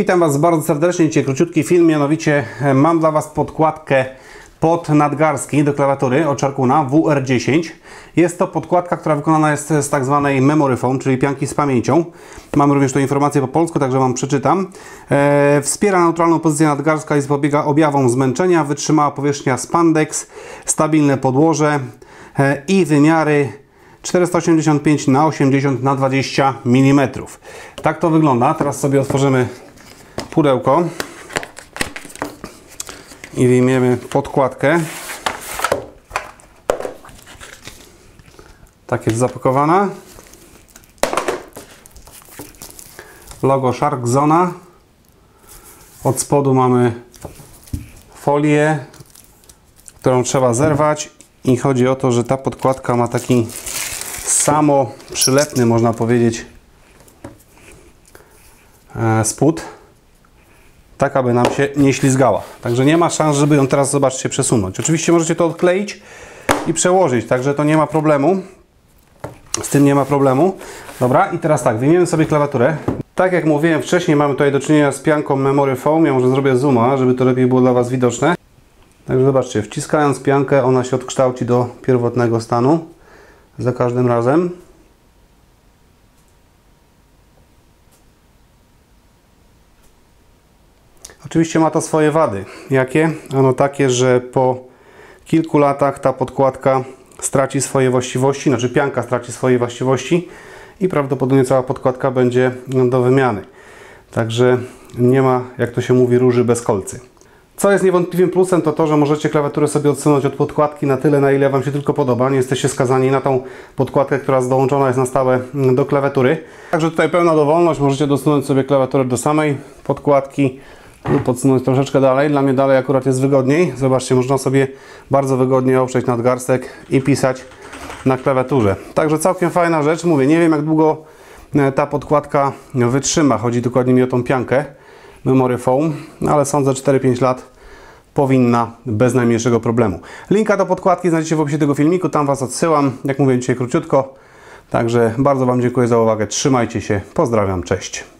Witam Was bardzo serdecznie. Dzisiaj króciutki film, mianowicie e, mam dla Was podkładkę pod nadgarstki do klawiatury od Sharkuna WR10. Jest to podkładka, która wykonana jest z tak zwanej memory foam, czyli pianki z pamięcią. Mam również tu informację po polsku, także Wam przeczytam. E, wspiera neutralną pozycję nadgarstka i zapobiega objawom zmęczenia. Wytrzymała powierzchnia spandex, stabilne podłoże e, i wymiary 485 na 80 na 20 mm. Tak to wygląda. Teraz sobie otworzymy pudełko i wyjmiemy podkładkę. Tak jest zapakowana. Logo Shark Zona. Od spodu mamy folię, którą trzeba zerwać i chodzi o to, że ta podkładka ma taki samo przylepny, można powiedzieć, e, spód tak aby nam się nie ślizgała. Także nie ma szans, żeby ją teraz, zobaczcie, przesunąć. Oczywiście możecie to odkleić i przełożyć, także to nie ma problemu. Z tym nie ma problemu. Dobra, i teraz tak, wyjmiemy sobie klawiaturę. Tak jak mówiłem wcześniej, mamy tutaj do czynienia z pianką Memory Foam. Ja może zrobię zooma, żeby to lepiej było dla Was widoczne. Także zobaczcie, wciskając piankę, ona się odkształci do pierwotnego stanu za każdym razem. Oczywiście ma to swoje wady. Jakie? Ano takie, że po kilku latach ta podkładka straci swoje właściwości, znaczy pianka straci swoje właściwości i prawdopodobnie cała podkładka będzie do wymiany. Także nie ma, jak to się mówi, róży bez kolcy. Co jest niewątpliwym plusem, to to, że możecie klawiaturę sobie odsunąć od podkładki na tyle, na ile Wam się tylko podoba. Nie jesteście skazani na tą podkładkę, która dołączona jest na stałe do klawiatury. Także tutaj pełna dowolność. Możecie dosunąć sobie klawiaturę do samej podkładki, podsunąć troszeczkę dalej. Dla mnie dalej akurat jest wygodniej. Zobaczcie, można sobie bardzo wygodnie oprzeć nadgarstek i pisać na klawiaturze. Także całkiem fajna rzecz. Mówię, nie wiem jak długo e, ta podkładka wytrzyma. Chodzi dokładnie mi o tą piankę Memory Foam, ale sądzę 4-5 lat powinna bez najmniejszego problemu. Linka do podkładki znajdziecie w opisie tego filmiku, tam Was odsyłam. Jak mówię dzisiaj króciutko. Także bardzo Wam dziękuję za uwagę. Trzymajcie się. Pozdrawiam. Cześć.